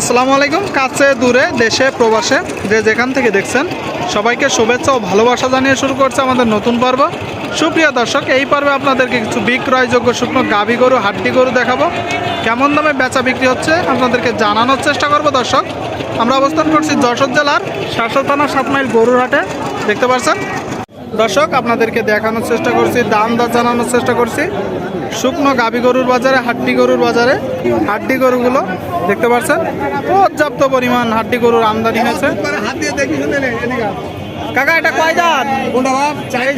আসসালামু আলাইকুম, কাছে, দূরে, দেশে, প্রবাসে, যে যেখান থেকে দেখছেন, সবাইকে শুভেচ্ছা ও ভালোবাসা জানিয়ে শুরু করছে আমাদের নতুন পর্ব। সুপ্রিয় দর্শক, এই পর্বে আপনাদেরকে কিছু বিক্রয়যোগ্য শুকনো গাভী গরু, হাড্ডি গরু দেখাবো। কেমন দামে বেচা বিক্রি হচ্ছে, আপনাদেরকে জানানোর চেষ্টা করব দর্শক। আমরা অবস্থান করছি যশোর জেলার শাসল থানার সাত মাইল গরুর হাটে দেখতে পাচ্ছেন? দর্শক, আপনাদেরকে দেখানোর চেষ্টা করছি, দাম দর জানানোর চেষ্টা করছি। শুকনো গাবি গরুর বাজারে, হাড্ডি গরুর বাজারে। হাড্ডি গরুগুলো দেখতে পাচ্ছেন, পর্যাপ্ত পরিমাণ হাড্ডি গরুর আমদানি হয়েছে। কাকা, এটা কয় দাঁত?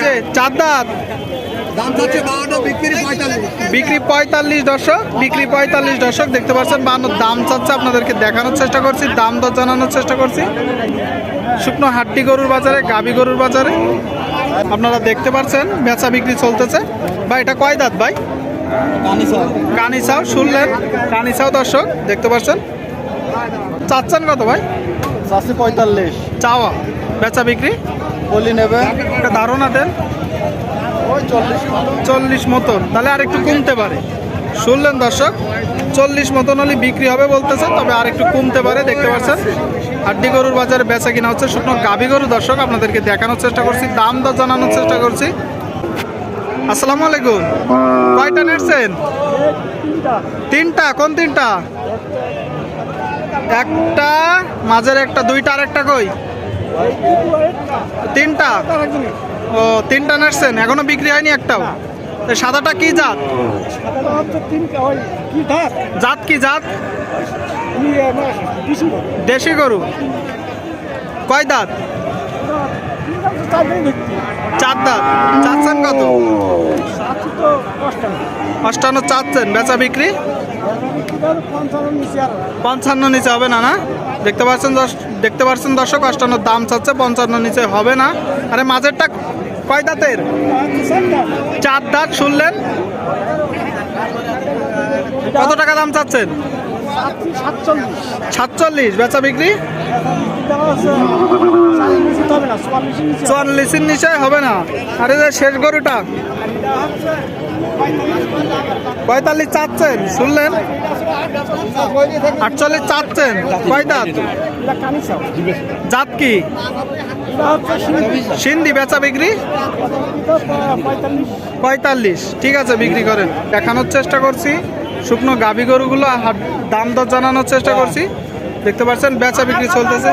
যে, চার দাঁত। বিক্রি পঁয়তাল্লিশ দর্শক, বিক্রি পঁয়তাল্লিশ দর্শক, দেখতে পাচ্ছেন, বান্ন, দাম চাচ্ছে, আপনাদেরকে দেখানোর চেষ্টা করছি, দাম দর জানানোর চেষ্টা করছি। শুকনো হাড্ডি গরুর বাজারে গাবি গরুর বাজারে। আপনারা দেখতে পাচ্ছেন বেচা বিক্রি চলতেছে। ভাই এটা কয় দাঁত ভাই? কানিসাও শুনলেন? কানি কানিসাও দর্শক দেখতে পাচ্ছেন চাচ্ছেন কত ভাই? চাচ্ছে পঁয়তাল্লিশ। চাওয়া। বেচা বিক্রি? বলি নেবে। একটা ধারণা দেন। চল্লিশ মতন। তাহলে আর একটু কমতে পারে। শুনলেন দর্শক? চল্লিশ মতন হলে বিক্রি হবে বলতেছে তবে আর একটু কমতে পারে দেখতে পাচ্ছেন হাড্ডি গরুর বাজারে বেচা কিনা হচ্ছে শুকনো গাভী গরু। দর্শক আপনাদেরকে দেখানোর চেষ্টা করছি দাম দর জানানোর চেষ্টা করছি। আসসালামু আলাইকুম। কয়টা নেটছেন তিনটা কোন তিনটা? একটা মাঝের একটা দুইটা আর একটা কই? তিনটা? ও তিনটা নাচছেন এখনও বিক্রি হয়নি একটাও? সাদাটা কি জাত? জাত? কি জাত? দেশি গরু। কয় দাঁত? চার দাঁত। চাচ্ছেন কত? অষ্টান্ন চাচ্ছেন। বেচা বিক্রি? পঞ্চান্ন নিচে হবে না না? দেখতে পাচ্ছেন দেখতে পাচ্ছেন দর্শক অষ্টান্ন দাম চাচ্ছে, পঞ্চান্ন নিচে হবে না। আরে মাঝেরটা কয় দাঁতের? চার দাঁত, শুনলেন? কত টাকা দাম চাচ্ছেন? সাতচল্লিশ। বেচা বিক্রি? চুয়াল্লিশের নিচে হবে না। আরে শেষ গরুটা। পঁয়তাল্লিশ চাচ্ছেন, শুনলেন? আটচল্লিশ চাচ্ছেন দাঁত জাত কি? সিন্ধি বেচা বিক্রি? পঁয়তাল্লিশ, ঠিক আছে, বিক্রি করেন। দেখানোর চেষ্টা করছি, শুকনো গাভী গরুগুলো দাম দর জানানোর চেষ্টা করছি। দেখতে পাচ্ছেন, বেচা বিক্রি চলতেছে।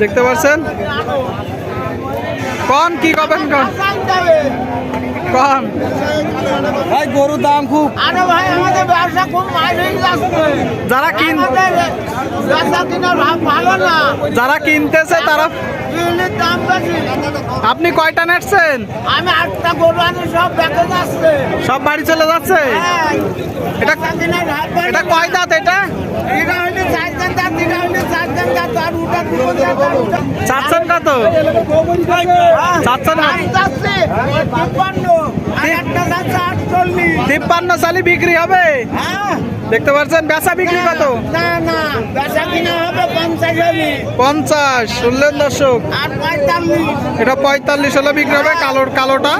দেখতে পাচ্ছেন কন? কি কবেন কন? কন? ভাই গরুর দাম খুব। আরে ভাই আমাদের ব্যবসা খুব মাইনে যাচ্ছে। যারা কিন ব্যবসা কিনার ভাব ভালো না। যারা কিনতেছে তারা বিউলির দাম বেশি। আপনি কয়টা নেটছেন? আমি আটটা গরু আনি সব বেঁকে যাচ্ছে। সব বাড়ি চলে যাচ্ছে? হ্যাঁ, এটা এটা কয় দাঁত এটা? এটা হইলে চারজন দাঁত, এটা হইলে চারজন দাঁত, আর ওটা দুটো দাঁত, আর ওটা- চাচ্ছেন কত চাচ্ছেন তিপ্পান্ন, সালি বিক্রি হবে। দেখতে পাচ্ছেন বেচা বিক্রি কত? পঞ্চাশ শুনলেন দর্শক। এটা পঁয়তাল্লিশ হলে বিক্রি হবে কালোর কালোটা।